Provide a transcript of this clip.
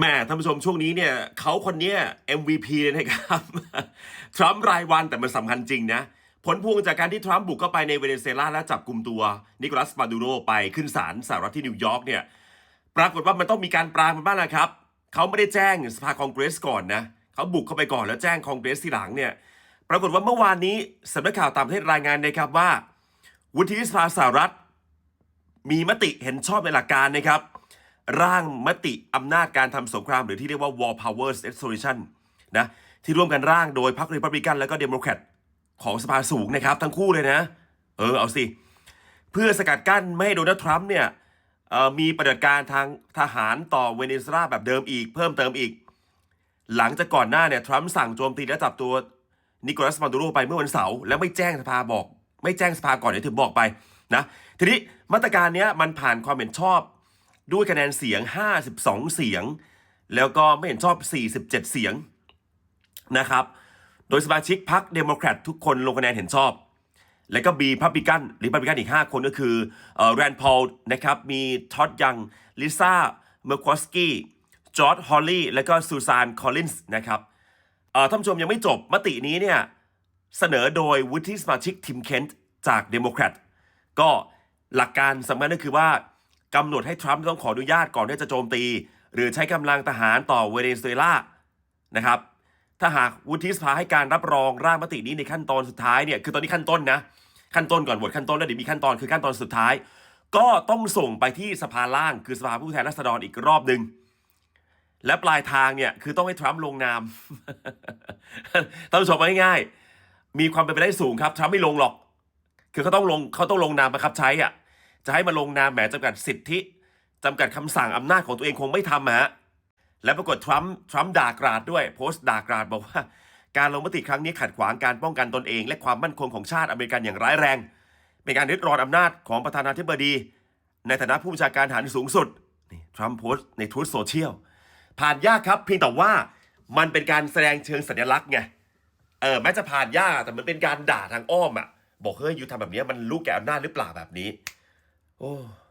แม่ท่านผู้ชมช่วงนี้เนี่ยเขาคนเนี้ย MVP เลยนะครับทรัมป์รายวันแต่มันสำคัญจริงนะ ผลพวงจากการที่ทรัมป์บุกเข้าไปในเวเนซุเอลาและจับกลุ่มตัว นิโคลัสมาดูโรไปขึ้นศาลสหรัฐที่นิวยอร์กเนี่ยปรากฏว่ามันต้องมีการปรางมันบ้างนะครับเขาไม่ได้แจ้งสภาคองเกรสก่อนนะเขาบุกเข้าไปก่อนแล้วแจ้งคองเกรสทีหลังเนี่ยปรากฏว่าเมื่อวานนี้สำนักข่าวต่างประเทศรายงานนะครับว่าวุฒิสภาสหรัฐ มีมติเห็นชอบในหลักการนะครับ ร่างมติอำนาจการทำสงครามหรือที่เรียกว่า War Powers Resolution นะที่ร่วมกันร่างโดยพรรครีพับลิกันและก็เดโมแครตของสภาสูงนะครับ ทั้งคู่เลยนะ เออ เอาสิ เพื่อสกัดกั้นไม่ให้โดนัลด์ทรัมป์เนี่ยมีปฏิบัติการทางทหารต่อเวเนซุเอลาแบบเดิมอีก เพิ่มเติมอีก หลังจากก่อนหน้าเนี่ยทรัมป์สั่งโจมตีและจับตัวนิโคลัสมาดูโรไปเมื่อวันเสาร์แล้วไม่แจ้งสภาบอก ไม่แจ้งสภาก่อนเดี๋ยวถึงบอกไปนะทีนี้มาตรการเนี้ยมันผ่านความเห็นชอบ ด้วยคะแนนเสียง 52 เสียง แล้วก็ไม่เห็นชอบ 47 เสียงนะครับ โดยสมาชิกพรรคเดโมแครตทุกคนลงคะแนนเห็นชอบ แล้วก็บีพับบิกันหรือพับบิกันอีก 5 คนก็คือแรนพอลนะครับ มีท็อดยัง ลิซ่า เมอร์ควอสกี้ จอร์ดฮอลลี่ แล้วก็ซูซาน คอลลินส์นะครับท่านผู้ชมยังไม่จบมตินี้เนี่ยเสนอโดยวุฒิสมาชิกทิมเคนต์จากเดโมแครตก็หลักการสำคัญก็คือว่า กำหนดให้ทรัมป์ต้องขออนุญาตก่อนที่จะโจมตี หรือใช้กำลังทหารต่อเวเนซุเอลานะครับ ถ้าหากวุฒิสภาให้การรับรองร่างมตินี้ในขั้นตอนสุดท้ายเนี่ยคือตอนนี้ขั้นต้นนะขั้นต้นก่อนบทขั้นต้นแล้วเดี๋ยวมีขั้นตอนคือขั้นตอนสุดท้าย ก็ต้องส่งไปที่สภาล่าง คือสภาผู้แทนราษฎรอีกรอบหนึ่งและปลายทางเนี่ยคือต้องให้ทรัมป์ลงนามท่านผู้ชมง่ายๆมีความเป็นไปได้สูงครับทรัมป์ไม่ลงหรอก คือเขาต้องลงเขาต้องลงนามบังคับใช้อะ จะให้มาลงนามแหมจำกัดสิทธิจำกัดคำสั่งอำนาจของตัวเองคงไม่ทำอะฮะและปรากฏทรัมป์ทรัมป์ด่ากราดด้วยโพสต์ด่ากราดบอกว่า การลงมติครั้งนี้ขัดขวางการป้องกันตนเอง และความมั่นคงของชาติอเมริกันอย่างร้ายแรง เป็นการริดรอนอำนาจของประธานาธิบดี ในฐานะผู้บัญชาการทหารสูงสุดนี่ทรัมป์โพสต์ในทวิตโซเชียลผ่านยากครับเพียงแต่ว่ามันเป็นการแสดงเชิงสัญลักษณ์ไงเออแม้จะผ่านยากแต่มันเป็นการด่าทางอ้อมอะบอกเฮ้ยอยู่ทำแบบนี้มันรู้แก่อำนาจหรือเปล่าแบบนี้ 어.